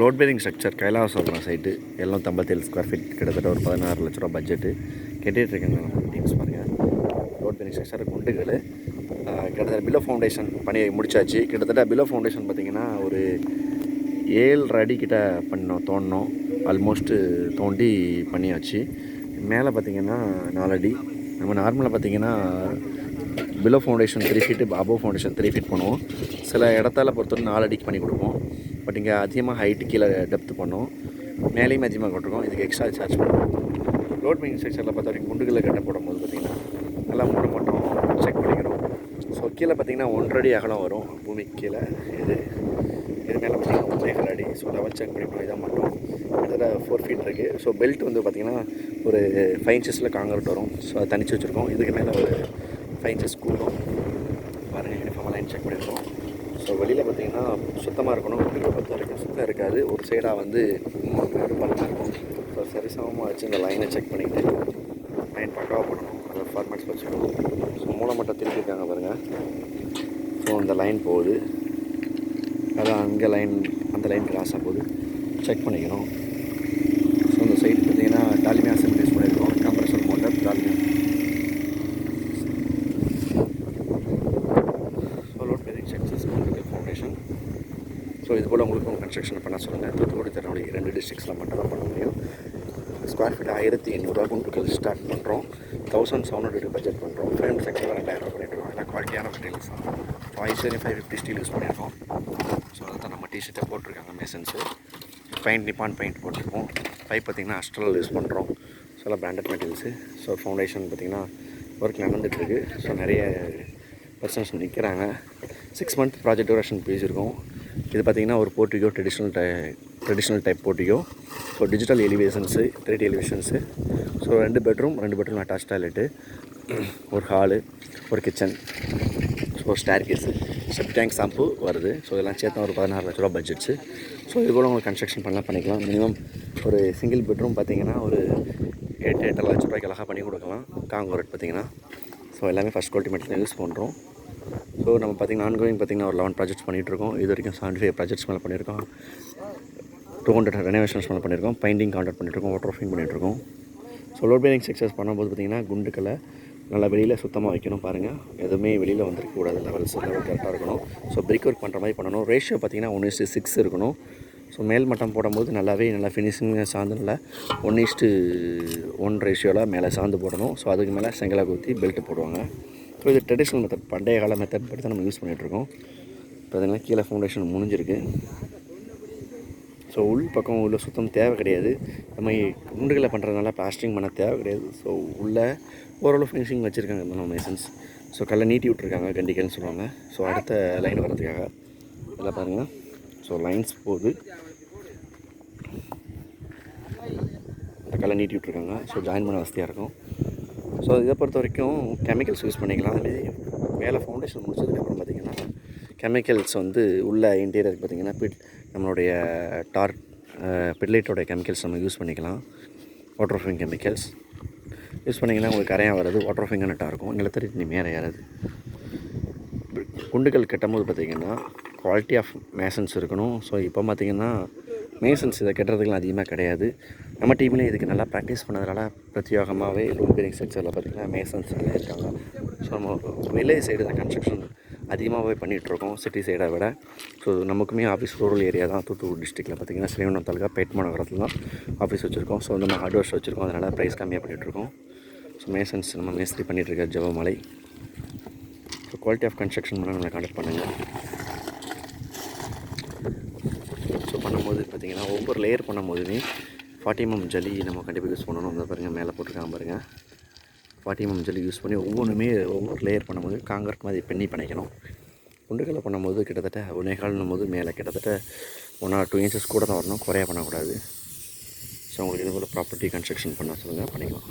Load bearing structure Kailasapuram site எழுநூற்றம்பத்தேழு square feet கிட்டத்தட்ட ஒரு பதினாறு லட்ச ரூபா பட்ஜெட்டு கட்டிகிட்டு இருக்காங்க நம்ம டீம்ஸ் பாருங்கள் லோட் பேரிங் ஸ்ட்ரக்சர் குண்டுகள் கிட்டத்தட்ட பிலோ ஃபவுண்டேஷன் பண்ணி முடிச்சாச்சு. கிட்டத்தட்ட பிலோ ஃபவுண்டேஷன் பார்த்திங்கன்னா ஒரு ஏழு அடிக்கிட்ட பண்ணோம் தோண்டினோம். ஆல்மோஸ்ட்டு தோண்டி பண்ணியாச்சு. மேலே பார்த்திங்கன்னா நாலடி நம்ம நார்மலாக பார்த்திங்கன்னா below foundation three feet above foundation three feet பண்ணுவோம். சில இடத்தால பொறுத்தவரை நாலு அடிக்கு பண்ணி கொடுப்போம். பட் இங்கே அதிகமாக ஹைட்டு கீழே டெப்த் பண்ணோம். மேலேயும் அதிகமாக கொட்டிருக்கோம். இதுக்கு எக்ஸ்ட்ரா சார்ஜ் பண்ணுவோம் ரோட் மெயின் ஸ்ட்ரக்சரில் பொறுத்த வரைக்கும் குண்டுகளில் கட்ட போடும்போது பார்த்திங்கன்னா நல்லா மூணு மட்டும் செக் பண்ணிக்கிறோம். ஸோ கீழே பார்த்திங்கன்னா ஒன்றரை அடி அகலம் வரும். பூமிக்கு கீழே. இது இது மேலே பார்த்தீங்கன்னா ஒன்றேகால் அடி. ஸோ லெவல் செக் பண்ணிப்போம் இதாக மட்டும் அதில் ஃபோர் ஃபீட் இருக்குது ஸோ பெல்ட் வந்து பார்த்திங்கன்னா ஒரு ஃபைவ் இன்ச்சஸில் காங்கிரட் வரும். ஸோ அதை தனிச்சு வச்சுருக்கோம். இதுக்கு மேலே ஒரு ஃபைவ் இன்ச்சஸ் கூடும். பாருங்கள் யூனிஃபார்ம் லைன் செக் பண்ணியிருக்கோம். ஸோ வெளியில் பார்த்தீங்கன்னா சுத்தமாக இருக்கணும் உள்ளே பொறுத்த வரைக்கும் சுத்தம் இருக்காது. ஒரு சைடாக வந்து பழமாக இருக்கும். ஸோ சரிசமமாக வச்சு இந்த லைனை செக் பண்ணிவிட்டு லைன் பக்காவாக பண்ணணும். அதை ஃபார்மேட்ஸ் வச்சுக்கணும். ஸோ மூளை மட்டும் திருப்பியிருக்காங்க பாருங்கள் ஸோ அந்த லைன் போகுது. அதான் அங்கே லைன் அந்த லைன் கிராஸாக போகுது. செக் பண்ணிக்கணும் ஸோ இந்த சைடு பார்த்தீங்கன்னா டாலிமியா சிம் யூஸ் பண்ணியிருக்கோம் compressor motor Dalmia so load bearing success construction so இது போல் உங்களுக்கும் கன்ஸ்ட்ரக்ஷன் பண்ண சொல்லுங்கள் தூத்துக்குடி திருநெல்வேலி ரெண்டு டிஸ்ட்ரிக்ஸில் மட்டும் தான் பண்ண முடியும். ஸ்கொயர் ஃபீட் ஆயிரத்தி எண்ணூறுரூவா குண்டுக்கள் ஸ்டார்ட் பண்ணுறோம் தௌசண்ட் செவன் ஹண்ட்ரட் பட்ஜெட் பண்ணுறோம் ஃப்ரேம் செக்ஷனில் ரெண்டாயிரம் ரூபா பண்ணிட்டுருக்கோம் எல்லாம் குவாலிட்டியான மெட்டீரியல்ஸ் தான் வாய்ஸ் ஃபைவ் ஃபிஃப்டி ஸ்டீல் யூஸ் பண்ணியிருக்கோம் ஸோ அதை தான் நம்ம டிஷர்ட்டை போட்டிருக்காங்க மேசன்ஸு பெயிண்ட் நிப்பான் பெயிண்ட் போட்டிருக்கோம். பைப் பார்த்திங்கன்னா அஸ்ட்ரல் யூஸ் பண்ணுறோம் ஸோ எல்லாம் பிராண்டட் மெட்டீரியல்ஸு ஸோ ஃபவுண்டேஷன் பார்த்திங்கன்னா ஒர்க் நடந்துகிட்ருக்கு ஸோ நிறைய பர்சன்ஸ் நிற்கிறாங்க சிக்ஸ் மந்த் ப்ராஜெக்ட் டூரேஷன் பேசியிருக்கோம். இது பார்த்திங்கன்னா ஒரு portico traditional tie traditional type portico so digital elevations three D elevations so ரெண்டு பெட்ரூம் ரெண்டு பெட்ரூம் அட்டாச் டாய்லெட்டு ஒரு ஹாலு ஒரு kitchen so stair case septic tank sump வருது. ஸோ இதெல்லாம் சேர்த்து ஒரு பதினாறு லட்ச ரூபா பட்ஜெட்ஸு ஸோ இது கூட உங்களுக்கு கன்ஸ்ட்ரக்ஷன் பண்ணலாம் பண்ணிக்கலாம். மினிமம் ஒரு சிங்கிள் பெட்ரூம் பார்த்தீங்கன்னா ஒரு எட்டு எட்டரை லட்ச ரூபாய்க்கு அழகாக பண்ணி கொடுக்கலாம். காங்கோ ரேட் பார்த்தீங்கன்னா. ஸோ எல்லாமே ஃபஸ்ட் குவாலிட்டி மெட்டீரியல் யூஸ் பண்ணுறோம் ஸோ நம்ம பார்த்திங்கன்னா ஆன்கோயிங் பார்த்திங்கன்னா ஒரு லெவன் ப்ராஜெக்ட்ஸ் பண்ணிகிட்ருக்கோம் இது வரைக்கும் செவன்டி ஃபைவ் ப்ராஜெக்ட்ஸ் மேலே பண்ணியிருக்கோம். டூ ஹண்ட்ரட் ரெனோவேஷன்ஸ் மேலே பண்ணியிருக்கோம். பெயிண்டிங் கான்டாக்ட் பண்ணிட்டுருக்கோம். வாட்டர் ப்ரூஃபிங் பண்ணிகிட்ருக்கோம் ஸோ லோட் பேரிங் சக்ஸஸ் பண்ணும்போது பார்த்திங்கன்னா குண்டுக்களை நல்லா வெளியில் சுத்தமாக வைக்கணும் பாருங்கள் எதுவுமே வெளியில் வந்துருக்கக்கூடாது லெவல்ஸ் லெவல் கரெக்டாக இருக்கணும். ஸோ பிரிக் ஒர்க் பண்ணுற மாதிரி பண்ணணும். ரேஷியோ பார்த்திங்கன்னா ஒன் இஸ்ட்டு சிக்ஸ் இருக்கணும். ஸோ மேல் மட்டம் போடும்போது நல்லாவே நல்லா ஃபினிஷிங்காக சார்ந்து நல்லா ஒன் இஸ்ட்டு ஒன் ரேஷியோவில் மேலே சார்ந்து போடணும். ஸோ அதுக்கு மேலே செங்கலை ஊற்றி பெல்ட் போடுவாங்க. ஸோ இது ட்ரெடிஷ்னல் மெத்தட் பண்டைய கால மெத்தட் படி தான் நம்ம யூஸ் பண்ணிகிட்ருக்கோம் பார்த்தீங்கன்னா கீழே ஃபவுண்டேஷன் முடிஞ்சிருக்கு. ஸோ உள் பக்கம் உள்ள சுத்தம் தேவை கிடையாது. நம்ம குண்டுகளை பண்ணுறதுனால பிளாஸ்டிங் பண்ண தேவை கிடையாது. ஸோ உள்ளே ஓரளவு ஃபினிஷிங் வச்சுருக்காங்க நம்ம மெஷன்ஸ் ஸோ கல்லை நீட்டி விட்ருக்காங்க கண்டிக்கல்னு சொல்லுவாங்க. ஸோ அடுத்த லைன் வர்றதுக்காக. இதெல்லாம் பாருங்கள் ஸோ லைன்ஸ் போகுது அந்த கல்லை நீட்டி விட்ருக்காங்க ஸோ ஜாயின் பண்ண வசதியாக இருக்கும். ஸோ இதை பொறுத்த வரைக்கும் கெமிக்கல்ஸ் யூஸ் பண்ணிக்கலாம். அதுலேயே மேலே ஃபவுண்டேஷன் முடிச்சதுக்கப்புறம் பார்த்திங்கன்னா கெமிக்கல்ஸ் வந்து உள்ள இன்டீரியர் பார்த்திங்கன்னா பிட் நம்மளுடைய டார் பிட்லைட்டோட கெமிக்கல்ஸ் நம்ம யூஸ் பண்ணிக்கலாம். வாட்டர் ப்ரூஃபிங் கெமிக்கல்ஸ் யூஸ் பண்ணிங்கன்னா உங்களுக்கு கரையாக வராது வாட்டர் ப்ரூஃபிங் நட்டாக இருக்கும். நிலத்தடி தண்ணி மேலே ஏறாது. குண்டுகள் கட்டும்போது பார்த்திங்கன்னா குவாலிட்டி ஆஃப் மேசன்ஸ் இருக்கணும். ஸோ இப்போ பார்த்திங்கன்னா மேசன்ஸ் இதை கட்டுறதுக்கெலாம் அதிகமாக கிடையாது. நம்ம டீம்லேயே இதுக்கு நல்லா ப்ராக்டிஸ் பண்ணதுனால பிரத்யேகமாகவே லோன் பேரிங் செக்டரில் பார்த்திங்கன்னா மேசன்ஸ் நல்லா இருக்காங்க. ஸோ நம்ம வில்லேஜ் சைடு தான் கன்ஸ்ட்ரக்ஷன் அதிகமாகவே பண்ணிகிட்ருக்கோம் சிட்டி சைடை விட. ஸோ நமக்குமே ஆஃபீஸ் ரூரல் ஏரியா தான் தூத்துக்குடி டிஸ்ட்ரிக்ட்டில் பார்த்திங்கன்னா ஸ்ரீவனம் தாலுக்கா பேட் மாநகரத்தில் தான் ஆஃபீஸ் வச்சுருக்கோம். ஸோ நம்ம ஹார்ட்வேர்ஸ் வச்சுருக்கோம் அதனால் ப்ரைஸ் கம்மியாக பண்ணிகிட்ருக்கோம் ஸோ மேசன்ஸ் நம்ம மேஸ்திரி பண்ணிகிட்ருக்க Javamalai. So quality of construction பண்ண நம்மளை கான்டாக்ட் பண்ணுங்கள் ஸோ பண்ணும்போது பார்த்தீங்கன்னா ஒவ்வொரு லேயர் பண்ணும்போதுமே ஃபார்ட்டிமம் ஜல்லி நம்ம கண்டிப்பாக யூஸ் பண்ணணும். அந்த பாருங்கள் மேலே போட்டிருக்காங்க பாருங்கள் ஃபார்ட்டிமம் ஜல்லி யூஸ் பண்ணி ஒவ்வொன்றுமே ஒவ்வொரு லேயர் பண்ணும்போது காங்கிரட் மாதிரி பெண்ணி பண்ணிக்கணும் குண்டுகளை பண்ணும்போது கிட்டத்தட்ட ஒன்னேகால்னும் போது மேலே கிட்டத்தட்ட ஒன் ஆர் டூ இன்ச்சஸ் கூட தான் வரணும். குறைய பண்ணக்கூடாது. ஸோ உங்களுக்கு இது போல் ப்ராப்பர்ட்டி கன்ஸ்ட்ரக்ஷன் பண்ண சொல்லுங்கள் பண்ணிக்கலாம்.